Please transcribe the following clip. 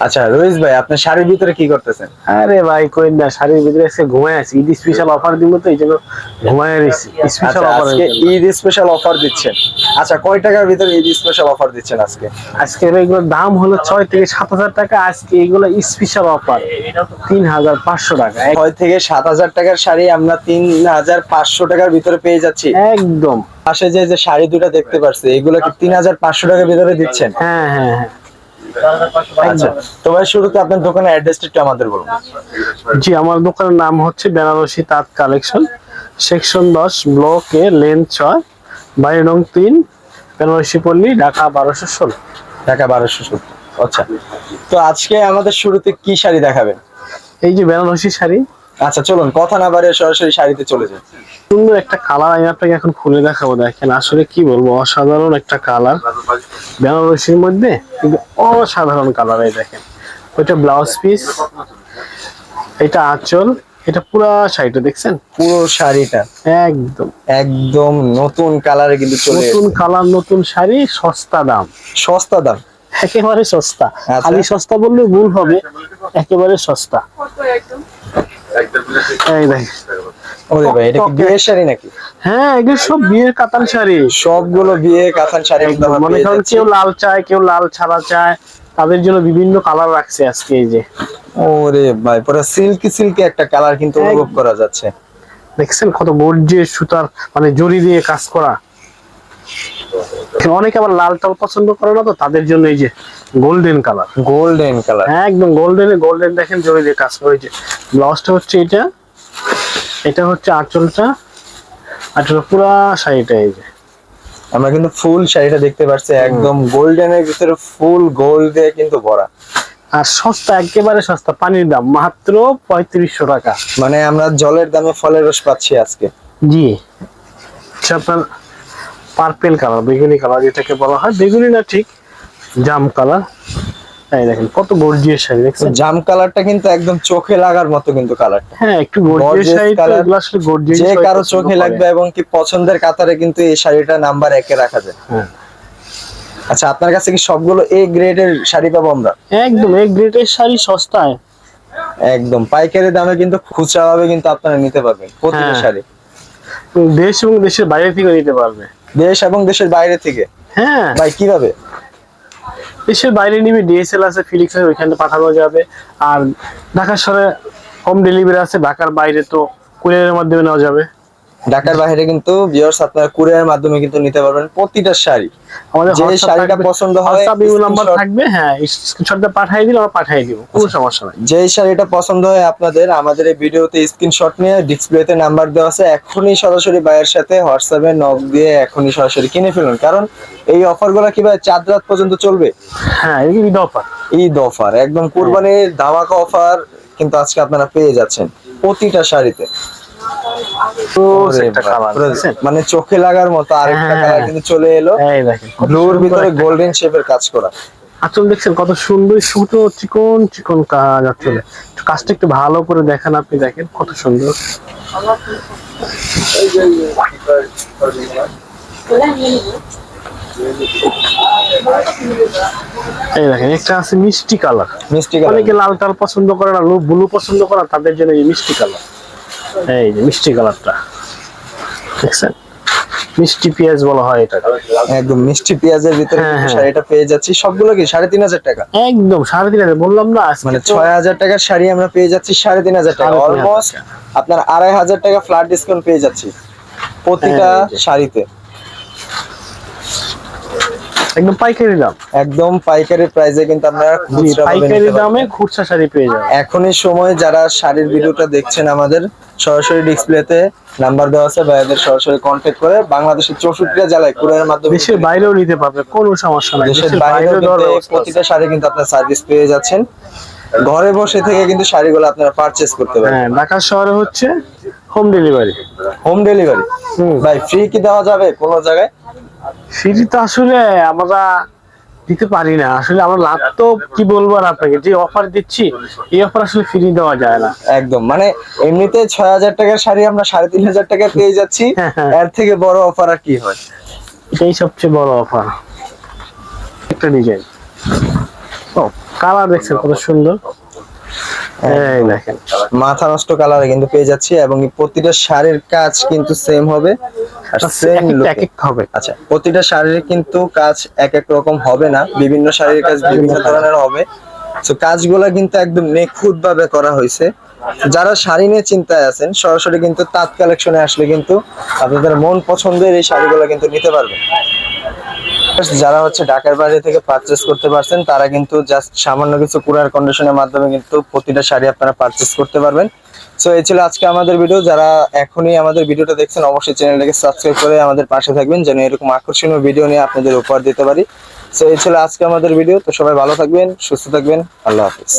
আচ্ছা রইস ভাই আপনি শাড়ির ভিতরে কি করতেছেন? আরে ভাই কই না শাড়ির ভিতরে আজকে ঘুমায় আছি। ঈদ স্পেশাল অফার দিব তো এই জন্য ঘুমায় রয়েছি। স্পেশাল আচ্ছা, অফার আজকে ঈদ স্পেশাল অফার দিচ্ছেন। আচ্ছা কয় টাকার ভিতরে ঈদ স্পেশাল অফার দিচ্ছেন আজকে? আজকে এগুলোর দাম হলো ছয় থেকে সাত হাজার টাকা আজকে এগুলো স্পেশাল অফার তিন হাজার পাঁচশো টাকা। এক- ছয় থেকে সাত হাজার টাকার শাড়ি আমরা তিন হাজার পাঁচশো টাকার ভিতরে পেয়ে যাচ্ছি। একদম। পাশে যে যে শাড়ি দুটো দেখতে পাচ্ছি এগুলো কি তিন হাজার পাঁচশো টাকার ভিতরে দিচ্ছেন? হ্যাঁ হ্যাঁ হ্যাঁ। আচ্ছা তো ভাই শুরুতে আপনার দোকানের অ্যাড্রেসটা একটু আমাদের বলুন। জি আমার দোকানের নাম হচ্ছে বেনারসি তাঁত কালেকশন সেকশন দশ ব্লক এ লেন ছয় বাড়ি নং তিন বেনারসি পল্লী ঢাকা বারোশো ষোলো। ঢাকা বারোশো ষোলো। আচ্ছা তো আজকে আমাদের শুরুতে কি শাড়ি দেখাবেন? এই যে বেনারসি শাড়ি আচ্ছা চলুন কথা না বাড়িয়ে সরাসরি শাড়িতে চলে যাই। সুন্দর একটা কালার আমি আপনাকে এখন খুলে দেখাবো দেখেন আসলে কি বলব অসাধারণ একটা কালার বেনারসির মধ্যে কিন্তু অসাধারণ কালার এই দেখেন। ওইটা ব্লাউজ পিস এটা আঁচল এটা পুরা শাড়িটা দেখছেন? পুরো শাড়িটা। একদম। একদম নতুন কালারে কিন্তু চলে নতুন কালার নতুন শাড়ি সস্তা দাম। সস্তা দাম। একেবারে সস্তা। আচ্ছা। খালি সস্তা বললে ভুল হবে একেবারে সস্তা। এই দেখ। ওরে ভাই এটা কি বিয়ের শাড়ি নাকি? হ্যাঁ এগুলো সব বিয়ের কাতান শাড়ি। সবগুলো বিয়ে কাতান শাড়ি মনে করেন কেউ লাল চায় কেউ লাল ছাড়া চায় তাদের জন্য বিভিন্ন কালার রাখছে আজকে এই যে। ওরে ভাই পুরো সিল্কি সিল্কি একটা কালার কিন্তু অনুভব করা যাচ্ছে। দেখছেন কত গর্জিয়াস সুতার মানে জড়ি দিয়ে কাজ করা। অনেকে আবার লাল টাল পছন্দ করে না তো তাদের জন্য এই যে গোল্ডেন কালার গোল্ডেন কালার হ্যাঁ একদম গোল্ডেন গোল্ডেন দেখেন জড়ি দিয়ে কাজ করা হয়েছে ব্লাউজটা হচ্ছে এটা। এটা হচ্ছে আঁচলটা। আঁচলটা পুরা শাড়িটা এই যে। আমরা কিন্তু ফুল শাড়িটা দেখতে পাচ্ছি একদম গোল্ডেনের ভিতরে ফুল গোল্ড দিয়ে কিন্তু ভরা। আর সস্তা একেবারে সস্তা পানির দাম মাত্র পঁয়ত্রিশশো টাকা। মানে আমরা জলের দামে ফলের রস পাচ্ছি আজকে। জি। আচ্ছা আপনার পার্পেল কালার বেগুনি কালার যেটাকে বলা হয়। বেগুনি না ঠিক জাম কালার। এই দেখেন কত গর্জিয়াস শাড়ি দেখছেন? জাম কালারটা কিন্তু একদম চোখে লাগার মতো কিন্তু কালারটা। হ্যাঁ একটু গর্জিয়াস শাড়ি এগুলো আসলে গর্জিয়াস যে কারও চোখে লাগবে এবং কি পছন্দের কাতারে কিন্তু এই শাড়িটা নাম্বার একে রাখা যায়। হ্যাঁ। আচ্ছা আপনার কাছে কি সবগুলো এ গ্রেডের শাড়ি পাবো আমরা? একদম এক গ্রেডের শাড়ি সস্তায়। একদম পাইকারি দামে কিন্তু খুচরা ভাবে কিন্তু আপনারা নিতে পারবেন প্রতিটা হ্যাঁ। শাড়ি। দেশ এবং দেশের বাইরে থেকে নিতে পারবে। দেশ এবং দেশের বাইরে থেকে? হ্যাঁ। ভাই কীভাবে? দেশের বাইরে নিবে ডিএসএল আছে ফিলিক্স আছে ওইখানে পাঠানো যাবে। আর ঢাকা শহরে হোম ডেলিভারি আছে ঢাকার বাইরে তো কুরিয়ারের মাধ্যমে নেওয়া যাবে। ঢাকার বাইরে কিন্তু ভিউয়ার্স আপনারা কুরিয়ার মাধ্যমে কিন্তু নিতে পারবেন প্রতিটা শাড়ি। আমাদের যে শাড়িটা পছন্দ হয়, WhatsApp নাম্বার থাকবে হ্যাঁ স্ক্রিনশটটা পাঠিয়ে দিলে আমরা পাঠিয়ে দিব কোনো সমস্যা নাই। যেই শাড়িটা পছন্দ হয় আপনাদের আমাদের এই ভিডিওতে স্ক্রিনশট নিয়ে ডিসপ্লেতে নাম্বার দেওয়া আছে এখনই সরাসরি বায়ের সাথে হোয়াটসঅ্যাপে নক দিয়ে এখনই সরাসরি কিনে ফেলুন। কারণ এই অফারগুলো কীভাবে চাঁদ রাত পর্যন্ত চলবে? হ্যাঁ এই ঈদ অফার ঈদ অফার একদম কুরবানির ধামাকা অফার কিন্তু আজকে আপনারা পেয়ে যাচ্ছেন প্রতিটা শাড়িতে। মানে চোখে লাগার মতো আরেকটা হ্যাঁ। কালার কিন্তু চলে এলো। ব্লুর ভিতরে গোল্ডেন শেপের কাজ করা। আঁচল দেখছেন কত সুন্দর ছোট চিকন চিকন কাজ আঁচলে একটু কাজটা একটু ভালো করে দেখান আপনি দেখেন কত সুন্দর। এই দেখেন একটা আছে মিষ্টি কালার মিষ্টি কালার অনেকে লাল কালার পছন্দ করে না ব্লু পছন্দ করে তাদের জন্য এই মিষ্টি কালার এই যে মিষ্টি কালারটা। দেখছেন? মিষ্টি পেঁয়াজ বলা হয় এটা একদম মিষ্টি পেঁয়াজের ভিতরে হ্যাঁ, হ্যাঁ। শাড়িটা পেয়ে যাচ্ছি। সবগুলো কি? সাড়ে তিন হাজার টাকা? একদম সাড়ে তিন হাজার। বললাম না মানে ছয় হাজার টাকার শাড়ি আমরা পেয়ে যাচ্ছি সাড়ে তিন হাজার টাকা। অলমোস্ট আপনার আড়াই হাজার টাকা ফ্ল্যাট ডিসকাউন্ট পেয়ে যাচ্ছি। প্রতিটা হ্যাঁ। শাড়িতে। একদম পাইকারি দাম। একদম পাইকারি প্রাইসে কিন্তু আপনারা খুচরা পাইকারি দামে। খুচরা শাড়ি পেয়ে যাবেন। এখনই সময় যারা শাড়ির ভিডিওটা দেখছেন আমাদের সরাসরি ডিসপ্লেতে নাম্বার দেওয়া আছে ভাইয়াদের সরাসরি কন্ট্যাক্ট করে বাংলাদেশের চৌষট্টিটা জেলায় কুরিয়ারের মাধ্যমে দেশের বাইরেও নিতে পারবে কোনো সমস্যা নাই। দেশের বাইরেও। প্রতিটা শাড়ি কিন্তু আপনার সার্ভিস পেয়ে যাচ্ছেন। ঘরে বসে থেকে কিন্তু শাড়িগুলো আপনারা পারচেজ করতে পারেন হ্যাঁ ঢাকা শহরে হচ্ছে হোম ডেলিভারি হোম। ডেলিভারি। ভাই ফ্রি কি দেওয়া যাবে কোনো জায়গায়? ফ্রি তো আসলে আমরা দিতে পারি না। আসলে আমরা লাভ তো কি বলব আর আপনাকে? যে অফার দিচ্ছি এই অফার আসলে ফ্রি দেওয়া যায় না। একদম। মানে এমনিতে ছয় হাজার টাকার শাড়ি আমরা সাড়ে তিন হাজার টাকায় পেয়ে যাচ্ছি। হ্যাঁ। এর থেকে বড় অফার আর কি হয়? এটাই সবচেয়ে বড় অফার একটা ডিজাইন ও কালার দেখছেন কত সুন্দর। এই দেখেন মাথা নষ্ট কালারে কিন্তু পেয়ে যাচ্ছি এবং প্রতিটা শাড়ির কাজ কিন্তু সেম হবে। আর সেম এক এক এক হবে। আচ্ছা প্রতিটা শাড়ির কিন্তু কাজ এক এক রকম হবে না। বিভিন্ন শাড়ির কাজ বিভিন্ন ধরনের হবে। তো কাজগুলো কিন্তু একদম নিখুঁত ভাবে করা হয়েছে। যারা শাড়ি নিয়ে চিন্তায় আছেন সরাসরি কিন্তু তাঁত কালেকশনে আসলে কিন্তু আপনাদের মন পছন্দের এই শাড়িগুলো কিন্তু নিতে পারবেন। যারা হচ্ছে ঢাকার বাইরে থেকে পারচেস করতে পারছেন, তারা কিন্তু জাস্ট সামান্য কিছু কুরিয়ার কন্ডিশনের মাধ্যমে কিন্তু প্রতিটা শাড়ি আপনারা পারচেস করতে পারবেন। সো এই ছিল আজকে আমাদের ভিডিও যারা এখনই আমাদের ভিডিওটা দেখছেন, অবশ্যই চ্যানেলটাকে সাবস্ক্রাইব করে আমাদের পাশে থাকবেন, যেন এরকম আকর্ষণীয় ভিডিও নিয়ে আপনাদের উপহার দিতে পারি। সো এই ছিল আজকে আমাদের ভিডিও তো সবাই ভালো থাকবেন, সুস্থ থাকবেন। আল্লাহ হাফিজ।